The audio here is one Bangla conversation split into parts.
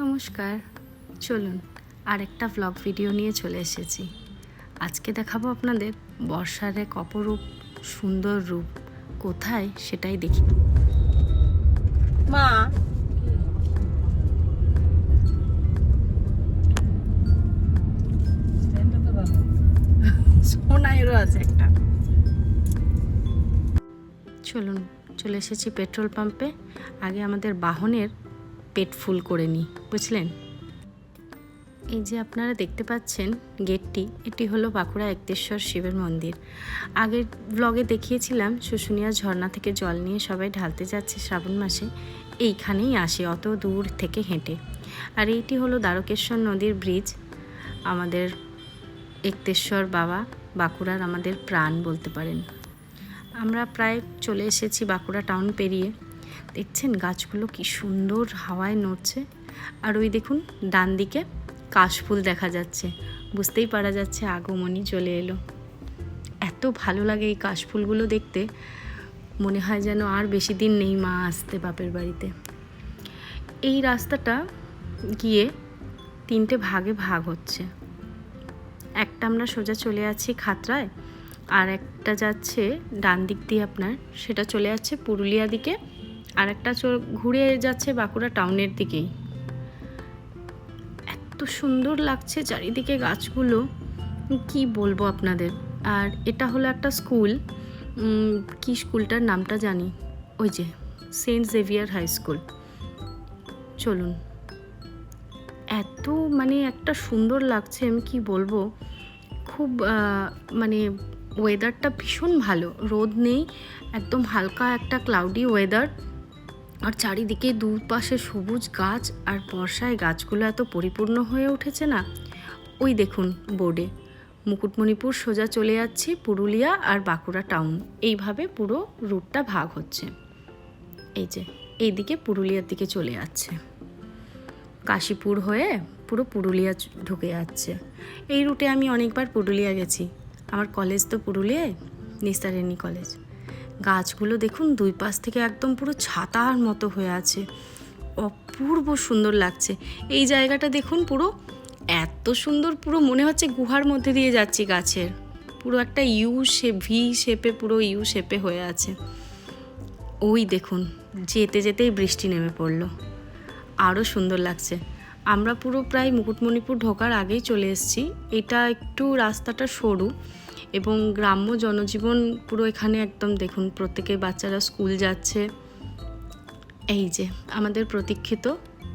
নমস্কার। চলুন আরেকটা ভ্লগ ভিডিও নিয়ে চলে এসেছি। আজকে দেখাবো আপনাদের বর্ষার এক অপরূপ সুন্দর রূপ। কোথায় সেটাই দেখি। মা। সোনাইরও আছে একটা। চলুন চলে এসেছি পেট্রোল পাম্পে। আগে আমাদের বাহনের পেট ফুল করে নিই, বুঝলেন? এই যে আপনারা দেখতে পাচ্ছেন গেটটি, এটি হলো বাঁকুড়া একতেশ্বর শিবের মন্দির। আগের ব্লগে দেখিয়েছিলাম, শুশুনিয়া ঝর্ণা থেকে জল নিয়ে সবাই ঢালতে যাচ্ছে শ্রাবণ মাসে, এইখানেই আসে, অত দূর থেকে হেঁটে। আর এইটি হলো দ্বারকেশ্বর নদীর ব্রিজ আমাদের একতেশ্বর বাবা বাঁকুড়ার আমাদের প্রাণ বলতে পারেন। আমরা প্রায় চলে এসেছি বাঁকুড়া টাউন পেরিয়ে। দেখছেন গাছগুলো কি সুন্দর হাওয়ায় নড়ছে। আর ওই দেখুন, ডান দিকে কাশফুল দেখা যাচ্ছে। বুঝতেই পারা যাচ্ছে আগমনী চলে এলো। এত ভালো লাগে এই কাশফুলগুলো দেখতে। মনে হয় যেন আর বেশি দিন নেই মা আসতে বাপের বাড়িতে। এই রাস্তাটা গিয়ে তিনটে ভাগে ভাগ হচ্ছে। একটা আমরা সোজা চলে আছি খাতরায় আর একটা যাচ্ছে ডান দিক দিয়ে আপনার। সেটা চলে যাচ্ছে পুরুলিয়া দিকে। আর একটা চ- ঘুরে যাচ্ছে বাঁকুড়া টাউনের দিকেই। এত সুন্দর লাগছে চারিদিকে গাছগুলো। কি বলব আপনাদের? আর এটা হলো একটা স্কুল। কি স্কুলটার নামটা জানি? ওই যে, সেন্ট জেভিয়ার হাই স্কুল। চলুন। এত মানে একটা সুন্দর লাগছে, আমি কি বলব? খুব মানে ওয়েদারটা ভীষণ ভালো। রোদ নেই, একদম হালকা একটা ক্লাউডি ওয়েদার আর চারিদিকে দুপাশে সবুজ গাছ আর বর্ষায় গাছগুলো এত পরিপূর্ণ হয়ে উঠেছে না? ওই দেখুন বোর্ডে। মুকুটমণিপুর সোজা চলে যাচ্ছি পুরুলিয়া আর বাঁকুড়া টাউন। এইভাবে পুরো রুটটা ভাগ হচ্ছে। এই যে, এইদিকে পুরুলিয়ার দিকে চলে যাচ্ছে। কাশীপুর হয়ে পুরো পুরুলিয়া ঢুকে যাচ্ছে। এই রুটে আমি অনেকবার পুরুলিয়া গেছি। আমার কলেজ তো পুরুলিয়ায়, নিস্তারিণী কলেজ। গাছগুলো দেখুন, দুই পাশ থেকে একদম পুরো ছাতার মতো হয়ে আছে। অপূর্ব সুন্দর লাগছে। এই জায়গাটা দেখুন পুরো, এত সুন্দর পুরো, মনে হচ্ছে গুহার মধ্যে দিয়ে যাচ্ছি গাছের। পুরো একটা ইউ শেপ, ভি শেপে পুরো ইউ শেপে হয়ে আছে। ওই দেখুন, যেতে যেতেই বৃষ্টি নেমে পড়ল। আরও সুন্দর লাগছে। আমরা পুরো প্রায় মুকুটমণিপুর ঢোকার আগেই চলে এসেছি। এটা একটু রাস্তাটা সরু। এবং গ্রাম্য জনজীবন পুরো এখানে একদম দেখুন প্রত্যেকে বাচ্চারা স্কুল যাচ্ছে। এই যে, আমাদের প্রতীক্ষিত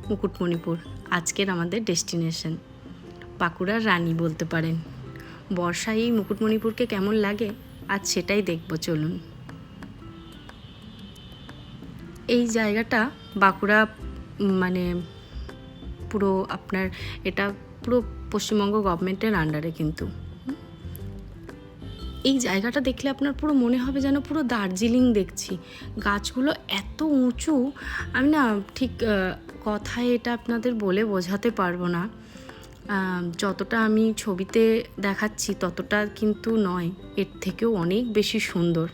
মুকুটমণিপুর, আজকের আমাদের ডেস্টিনেশন। বাঁকুড়ার রানী বলতে পারেন। বর্ষায় এই মুকুটমণিপুরকে কেমন লাগে? আজ সেটাই দেখব, চলুন। এই জায়গাটা বাঁকুড়া মানে পুরো আপনার, এটা পুরো পশ্চিমবঙ্গ গভর্নমেন্টের আন্ডারে কিন্তু। এই জায়গাটা দেখলে আপনার পুরো মনে হবে যেন পুরো দার্জিলিং দেখছি। গাছগুলো এত উঁচু, আমি না ঠিক কথায় এটা আপনাদের বলে বোঝাতে পারব না। যতটা আমি ছবিতে দেখাচ্ছি ততটা কিন্তু নয়, এর থেকেও অনেক বেশি সুন্দর।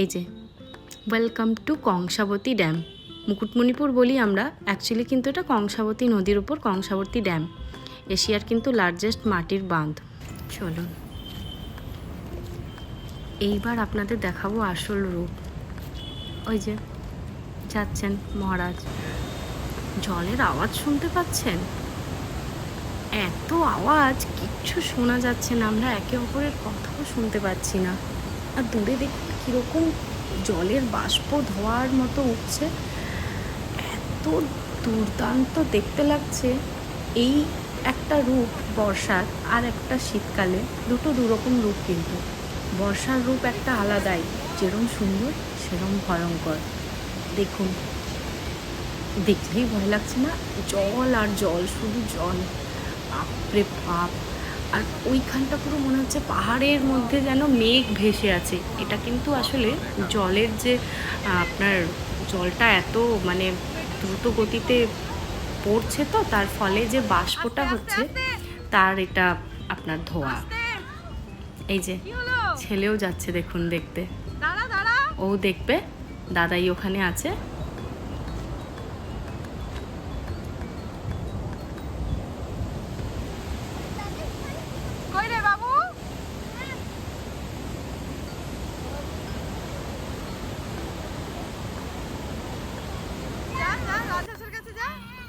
এই যে welcome to Kangsabati dam. Mukutmanipur বলি আমরা অ্যাকচুয়ালি কিন্তু এটা কংসাবতী নদীর উপর কংসাবতী ড্যাম। এশিয়ার কিন্তু লার্জেস্ট মাটির বাঁধ। চলুন। এইবার আপনাদের দেখাবো আসল রূপ। ওই যে, যাচ্ছেন মহারাজ। জলের আওয়াজ শুনতে পাচ্ছেন? এত আওয়াজ, কিচ্ছু শোনা যাচ্ছে না। আমরা একে অপরের কথাও শুনতে পাচ্ছি না। আর দূরে দেখুন কীরকম জলের বাষ্প ধোয়ার মতো উঠছে। এত দুর্দান্ত দেখতে লাগছে। এই একটা রূপ বর্ষার আর একটা শীতকালে, দুটো দুরকম রূপ কিন্তু। বর্ষার রূপ একটা আলাদাই যেরম সুন্দর সেরম ভয়ঙ্কর। দেখুন দেখলেই ভয় লাগছে না? জল আর জল শুধু জল। বাপরে বাপ! আর ওইখানটা পুরো মনে হচ্ছে পাহাড়ের মধ্যে যেন মেঘ ভেসে আছে। এটা কিন্তু আসলে জলের যে আপনার জলটা এত মানে দ্রুত গতিতে পড়ছে তো তার ফলে যে বাষ্পটা হচ্ছে তার এটা আপনার ধোয়া। এই যে ছেলেও যাচ্ছে দেখুন দেখতে। ও দেখবে দাদাই ওখানে আছে।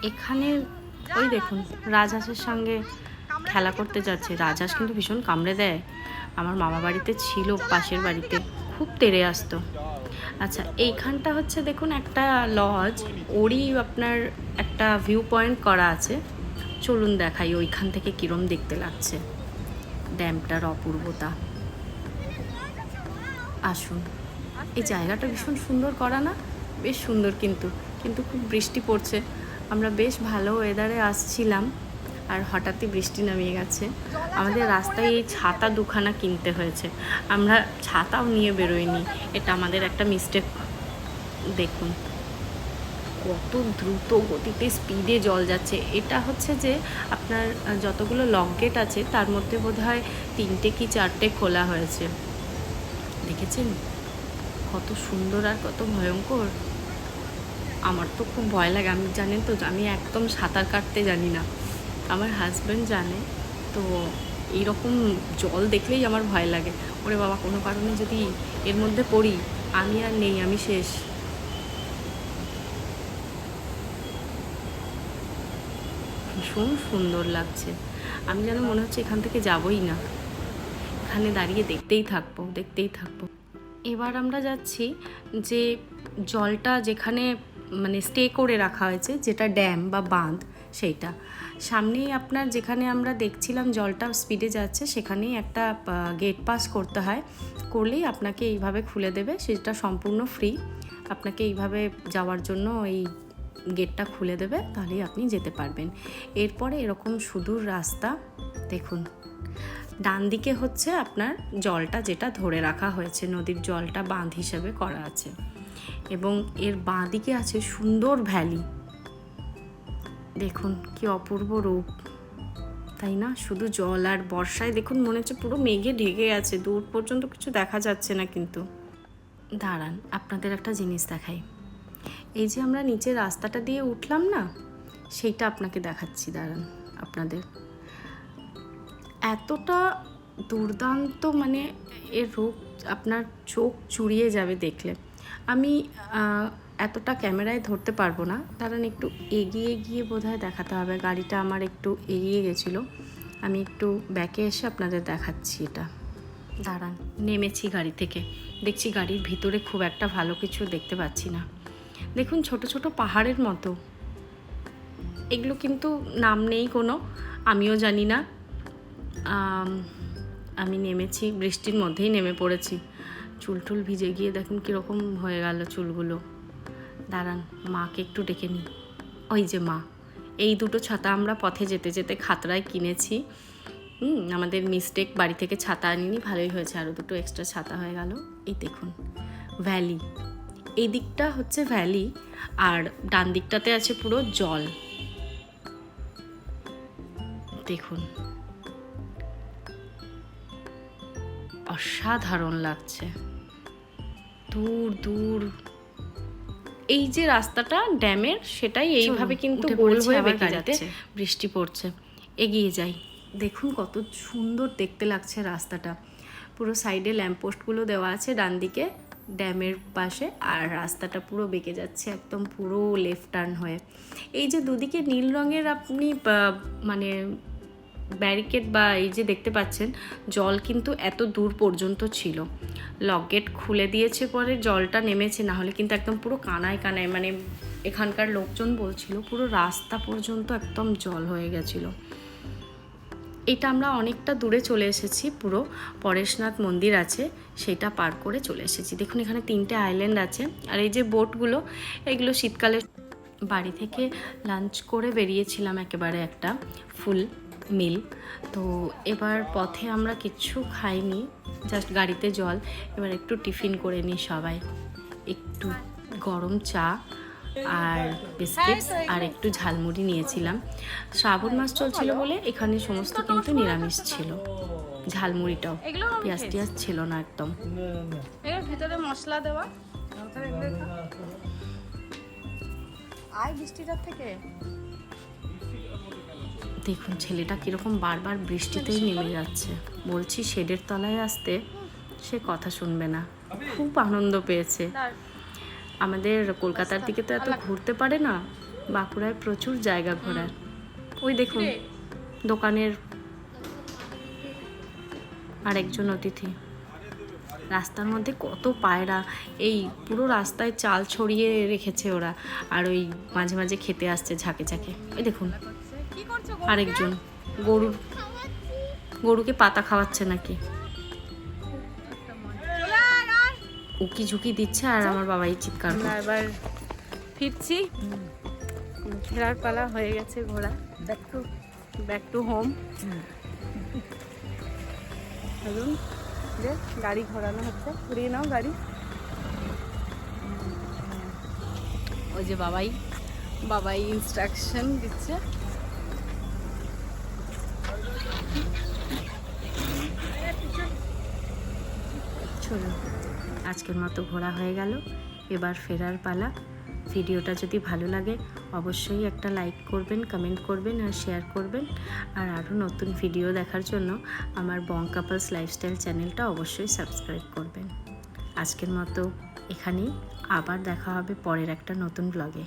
এখানে ওই দেখুন রাজহাঁসের সঙ্গে খেলা করতে যাচ্ছে। রাজহাঁস কিন্তু ভীষণ কামড়ে দেয়। আমার মামা বাড়িতে ছিল, পাশের বাড়িতে। খুব তেড়ে আসতো। আচ্ছা এইখানটা হচ্ছে দেখুন একটা লজ ওরই আপনার একটা ভিউ পয়েন্ট করা আছে। চলুন দেখাই ওইখান থেকে কীরম দেখতে লাগছে। ড্যামটার অপূর্বতা। আসুন। এই জায়গাটা ভীষণ সুন্দর করা না? বেশ সুন্দর কিন্তু। কিন্তু খুব বৃষ্টি পড়ছে। আমরা বেশ ভালো ওয়েদারে আসছিলাম। আর হঠাৎই বৃষ্টি নামিয়ে গেছে। আমাদের রাস্তায় এই ছাতা দুখানা কিনতে হয়েছে। আমরা ছাতাও নিয়ে বেরোইনি। এটা আমাদের একটা মিস্টেক দেখুন, কত দ্রুত গতিতে স্পিডে জল যাচ্ছে। এটা হচ্ছে যে আপনার যতগুলো লক গেট আছে, তার মধ্যে বোধহয় তিনটে কি চারটে খোলা হয়েছে। দেখেছেন? কত সুন্দর আর কত ভয়ঙ্কর। আমার তো খুব ভয় লাগে। আমি জানেন তো, আমি একদম সাঁতার কাটতে জানি না। আমার হাজব্যান্ড জানে, তো এইরকম জল দেখলেই আমার ভয় লাগে। ওরে বাবা, কোনো কারণে যদি এর মধ্যে পড়ি, আমি আর নেই, আমি শেষ। ভীষণ সুন্দর লাগছে। আমি যেন মনে হচ্ছে এখান থেকে যাবই না। এখানে দাঁড়িয়ে দেখতেই থাকব দেখতেই থাকব। এবার আমরা যাচ্ছি যে জলটা যেখানে মানে স্টে করে রাখা হয়েছে, যেটা ড্যাম বা বাঁধ, সেইটা। সামনেই আপনার যেখানে আমরা দেখছিলাম জলটা স্পিডে যাচ্ছে, সেখানেই একটা গেট পাস করতে হয়। করলেই আপনাকে এইভাবে খুলে দেবে, সেটা সম্পূর্ণ ফ্রি আপনাকে এইভাবে যাওয়ার জন্য এই গেটটা খুলে দেবে, তাহলেই আপনি যেতে পারবেন। এরপরে এরকম সুদূর রাস্তা, দেখুন। ডান দিকে হচ্ছে আপনার জলটা যেটা ধরে রাখা হয়েছে, নদীর জলটা বাঁধ হিসেবে করা আছে। এবং এর বাঁ দিকে আছে সুন্দর ভ্যালি। দেখুন, কি অপূর্ব রূপ। তাই না? শুধু জল আর বর্ষায় দেখুন, মনে হচ্ছে পুরো মেঘে ঢেকে আছে। দূর পর্যন্ত কিছু দেখা যাচ্ছে না কিন্তু। দাঁড়ান, আপনাদের একটা জিনিস দেখাই। এই যে আমরা নিচে রাস্তাটা দিয়ে উঠলাম না, সেইটা আপনাকে দেখাচ্ছি, দাঁড়ান, আপনাদের। এতটা দুর্দান্ত মানে এর রূপ আপনার চোখ চুড়িয়ে যাবে দেখলে। আমি এতটা ক্যামেরায় ধরতে পারব না। দাঁড়ান একটু এগিয়ে গিয়ে বোধহয় দেখাতে হবে। গাড়িটা আমার একটু এগিয়ে গেছিল। আমি একটু ব্যাকে এসে আপনাদের দেখাচ্ছি এটা। দাঁড়ান, নেমেছি গাড়ি থেকে। দেখছি গাড়ির ভিতরে খুব একটা ভালো কিছু দেখতে পাচ্ছি না। দেখুন, ছোট ছোট পাহাড়ের মতো। এগুলো কিন্তু নাম নেই কোনো, আমিও জানি না। আমি নেমেছি, বৃষ্টির মধ্যেই নেমে পড়েছি। চুল টুল ভিজে গিয়ে দেখুন কীরকম হয়ে গেল চুলগুলো। দাঁড়ান, মাকে একটু ডেকে নিই। ওই যে মা, এই দুটো ছাতা আমরা পথে যেতে যেতে খাতরায় কিনেছি। হুম, আমাদের মিস্টেক, বাড়ি থেকে ছাতা আনিনি, ভালোই হয়েছে। আরও দুটো এক্সট্রা ছাতা হয়ে গেল। এই দেখুন ভ্যালি এই দিকটা হচ্ছে ভ্যালি আর ডান দিকটাতে আছে পুরো জল। দেখুন অসাধারণ লাগছে। দূর দূর। এই যে রাস্তাটা ড্যামের সেটাই এইভাবে কিন্তু গোল হয়ে বেঁকে যাচ্ছে বৃষ্টি পড়ছে। এগিয়ে যাই। দেখুন কত সুন্দর দেখতে লাগছে রাস্তাটা। পুরো সাইডে ল্যাম্পপোস্টগুলো দেওয়া আছে ডান দিকে ড্যামের পাশে আর রাস্তাটা পুরো বেঁকে যাচ্ছে একদম পুরো লেফট টার্ন হয়ে। এই যে দুদিকে নীল রঙের আপনি মানে ব্যারিকেড বা এই যে দেখতে পাচ্ছেন, জল কিন্তু এত দূর পর্যন্ত ছিল। লক গেট খুলে দিয়েছে পরে জলটা নেমেছে, না হলে কিন্তু একদম পুরো কানায় কানায় মানে এখানকার লোকজন বলছিল পুরো রাস্তা পর্যন্ত একদম জল হয়ে গেছিল। এটা আমরা অনেকটা দূরে চলে এসেছি, পুরো পরেশনাথ মন্দির আছে, সেটা পার করে চলে এসেছি। দেখুন, এখানে তিনটে আইল্যান্ড আছে, আর এই যে বোটগুলো এগুলো শীতকালে বাড়ি থেকে লাঞ্চ করে বেরিয়েছিলাম একেবারে একটা ফুল মিল তো এবার পথে আমরা কিচ্ছু খাইনি জাস্ট গাড়িতে জল। এবার একটু টিফিন করে নিই সবাই। একটু গরম চা আর বিস্কিট আর একটু ঝালমুড়ি নিয়েছিলাম। শ্রাবণ মাস চলছিল বলে এখানে সমস্ত কিন্তু নিরামিষ ছিল। ঝালমুড়িটাও পেঁয়াজ টিয়াজ ছিল না একদম। এর ভিতরে মশলা দেওয়া। আয় বৃষ্টিটার থেকে। দেখুন, ছেলেটা কীরকম বারবার বৃষ্টিতেই নেমে যাচ্ছে। বলছি, শেডের তলায় আসতে সে কথা শুনবে না। খুব আনন্দ পেয়েছে। আমাদের কলকাতার দিকে তো এত ঘুরতে পারে না। বাঁকুড়ায় প্রচুর জায়গা ঘোরার। ওই দেখুন, দোকানের আরেকজন অতিথি। রাস্তার মধ্যে কত পায়রা, এই পুরো রাস্তায় চাল ছড়িয়ে রেখেছে ওরা। আর ওই মাঝে মাঝে খেতে আসছে ঝাঁকে ঝাঁকে। ওই দেখুন আরেকজন। গরুর গরুকে পাতা খাওয়াচ্ছে নাকি। উকি ঝুঁকি দিচ্ছে আর আমার বাবাই চিৎকার এবার ফিরছি। ফেরার পালা হয়ে গেছে ঘোড়া। Back to back to home চলুন যে গাড়ি ঘোরানো হচ্ছে। ঘুরিয়ে নাও গাড়ি। ওই যে বাবাই বাবাই ইনস্ট্রাকশন দিচ্ছে। চলুন আজকের মতো ঘোরা হয়ে গেল। এবার ফেরার পালা। ভিডিওটা যদি ভালো লাগে, অবশ্যই একটা লাইক করবেন কমেন্ট করবেন আর শেয়ার করবেন। আর আরও নতুন ভিডিও দেখার জন্য আমার বং কাপলস লাইফস্টাইল চ্যানেলটা অবশ্যই সাবস্ক্রাইব করবেন। আজকের মতো এখানেই। আবার দেখা হবে পরের একটা নতুন ব্লগে